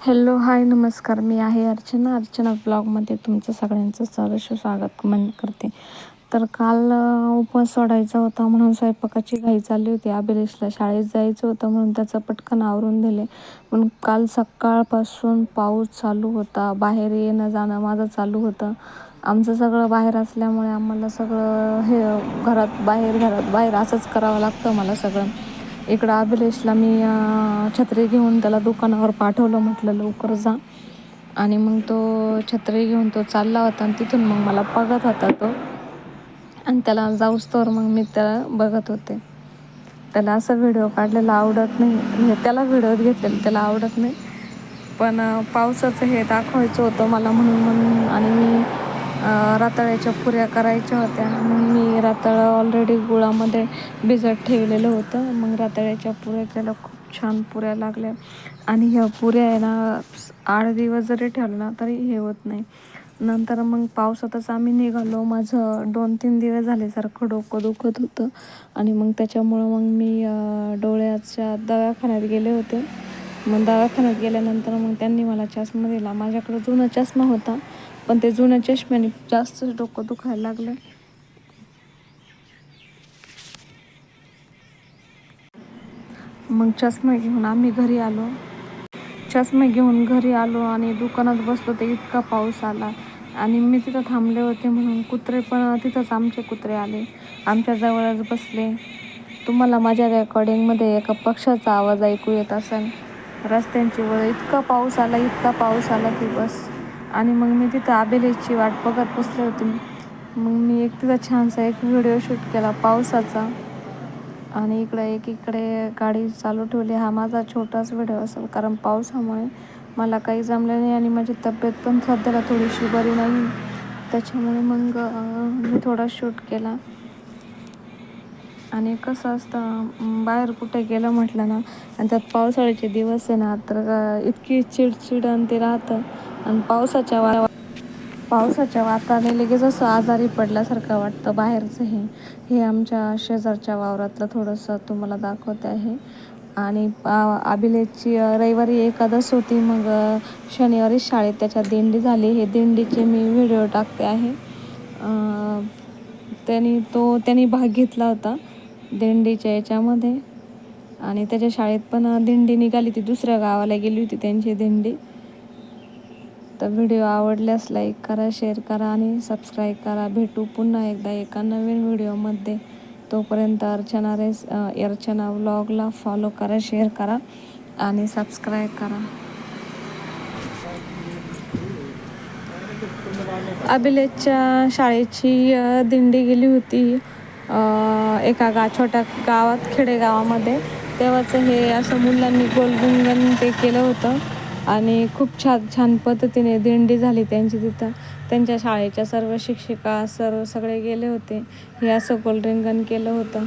Hello hi नमस्कार. मी आहे अर्चना. अर्चना ब्लॉगमध्ये तुमचं सगळ्यांचं सहर्ष स्वागत मन करते. तर काल उपवास सोडायचा होता म्हणून स्वयंपाकाची घाई चालली होती. अभिलेशला शाळेत जायचं होतं म्हणून त्याचं पटकन आवरून दिले. पण काल सकाळपासून पाऊस चालू होता. बाहेर येणं जाणं माझं चालू होतं. आमचं सगळं बाहेर असल्यामुळे आम्हाला सगळं हे घरात बाहेर घरात बाहेर असंच करावं लागतं मला सगळं. इकडं अभिलेशला मी छत्री घेऊन त्याला दुकानावर पाठवलं म्हटलं लवकर जा. आणि मग तो छत्री घेऊन तो चालला होता आणि तिथून मग मला बघत होता तो. आणि त्याला जाऊस तर मग मी त्याला बघत होते. त्याला असं व्हिडिओ काढलेला आवडत नाही. म्हणजे त्याला व्हिडिओ घेतलेला त्याला आवडत नाही. पण पावसाचं हे दाखवायचं होतं मला म्हणून म्हणून. आणि मी रातळ्याच्या पुऱ्या करायच्या होत्या. मग मी रातळ ऑलरेडी गुळामध्ये भिजत ठेवलेलं होतं. मग रातळ्याच्या पुऱ्या केल्या. खूप छान पुऱ्या लागल्या. आणि ह्या पुऱ्या आहे ना आठ दिवस जरी ठेवलं ना तरी हे होत नाही. नंतर मग पावसातच आम्ही निघालो. माझं दोन तीन दिवस झाल्यासारखं डोकं दुखत होतं. आणि मग त्याच्यामुळं मग मी डोळ्याच्या दवाखान्यात गेले होते. मग दवाखान्यात गेल्यानंतर मग त्यांनी मला चष्मा दिला. माझ्याकडं जुना चष्मा होता पण ते जुन्या चष्म्याने जास्त डोकं दुखायला लागलं. मग चष्मा घेऊन आम्ही घरी आलो. चष्मे घेऊन घरी आलो आणि दुकानात बसलो ते इतका पाऊस आला. आणि मी तिथं थांबले होते म्हणून कुत्रे पण तिथंच आमचे कुत्रे आले. आमच्या जवळच बसले. तुम्हाला माझ्या रेकॉर्डिंगमध्ये एका पक्षाचा आवाज ऐकू येत असेल रस्त्यांची वळ इतका पाऊस आला इतका पाऊस आला की बस. आणि मग मी तिथं आबेलेची वाट बघत बसले होते. मग मी एक तिथं छानसा एक व्हिडिओ शूट केला पावसाचा. आणि इकडे एक इकडे गाडी चालू ठेवली. हा माझा छोटाच व्हिडिओ असेल कारण पावसामुळे मला काही जमलं नाही आणि माझी तब्येत पण सध्याला थोडीशी बरी नाही. त्याच्यामुळे मग मी थोडा शूट केला. आणि कसं असतं बाहेर कुठे गेलं म्हटलं ना आणि त्यात पावसाळ्याचे दिवस आहे ना तर इतकी चिडचिड आणि ते राहतं. आणि पावसाच्या वा पावसाच्या वाताने लगेच असं आजारी पडल्यासारखं वाटतं बाहेरचं हे. हे आमच्या शेजारच्या वावरातलं थोडंसं तुम्हाला दाखवते आहे. आणि अभिलेखची रविवारी एकादश होती मग शनिवारी शाळेत त्याच्या दिंडी झाली. हे दिंडीचे मी व्हिडिओ टाकते आहे. त्यांनी तो त्यांनी भाग घेतला होता. दिंडीच्या याच्यामध्ये. आणि त्याच्या शाळेत पण दिंडी निघाली ती. दुसऱ्या गावाला गेली होती त्यांची दिंडी. तर व्हिडिओ आवडल्यास लाईक करा शेअर करा आणि सबस्क्राईब करा. भेटू पुन्हा एकदा एका नवीन व्हिडिओमध्ये. तोपर्यंत अर्चना रेस अर्चना व्लॉगला फॉलो करा शेअर करा आणि सबस्क्राईब करा. अभिलेखच्या शाळेची दिंडी गेली होती. एका गा छोट्या गावात खेडेगावामध्ये. तेव्हाच हे असं मुलांनी गोलगुंगण ते केलं होतं. आणि खूप छान छान पद्धतीने दिंडी झाली त्यांची तिथं. त्यांच्या शाळेच्या सर्व शिक्षिका सर्व सगळे गेले होते. हे असं गोलरिंगण केलं होतं.